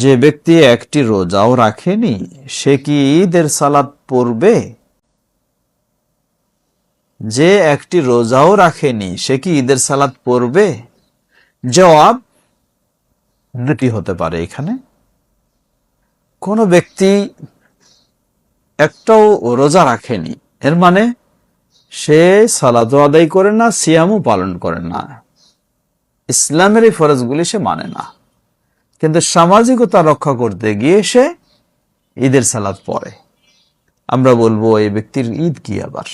যে ব্যক্তি একটি রোজাও রাখেনি, সে কি ঈদের সালাদ পড়বে? যে একটি রোজাও রাখেনি, সে কি ঈদের সালাদ পড়বে? জবাব দুটি হতে পারে এখানে। কোন ব্যক্তি একটাও রোজা রাখেনি, এর মানে সে সালাদও আদায় করে না, সিয়ামও পালন করে না। ইসলামের এই ফরজগুলি সে মানে না। কিন্তু সামাজিকতা রক্ষা করতে গিয়ে সে ঈদের সালাদ পড়ে। আমরা বলব এই ব্যক্তির ঈদ কি আবার?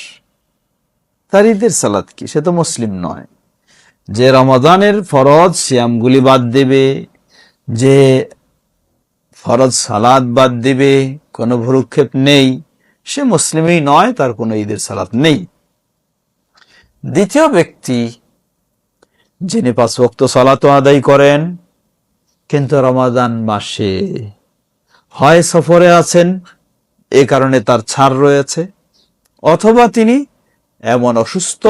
তার ঈদের সালাদ কি? সে তো মুসলিম নয়। যে রমাদানের ফরজ শ্যামগুলি বাদ দেবে, যে ফরজ সালাদ বাদ দিবে, কোনো ভুরুক্ষেপ নেই, সে মুসলিমই নয়, তার কোনো ঈদের সালাত নেই। দ্বিতীয় ব্যক্তি যিনি পাঁচ ভক্ত সালাত আদায় করেন কিন্তু রমাদান মাসে হয় সফরে আছেন, এ কারণে তার ছাড় রয়েছে। অথবা তিনি এমন অসুস্থ,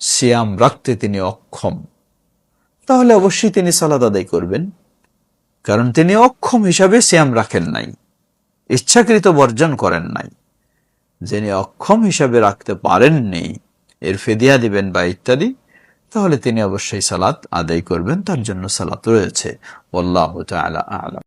সিয়াম রাখতে তিনি অক্ষম। তাহলে অবশ্যই তিনি সালাদ আদায় করবেন। কারণ তিনি অক্ষম হিসাবে সিয়াম রাখেন নাই, ইচ্ছাকৃত বর্জন করেন নাই। যিনি অক্ষম হিসাবে রাখতে পারেননি, এর ফেদিয়া দিবেন বা ইত্যাদি তাহলে তিনি অবশ্যই সালাত আদায় করবেন তার জন্য সালাত রয়েছে। আল্লাহ আলম আ'লাম।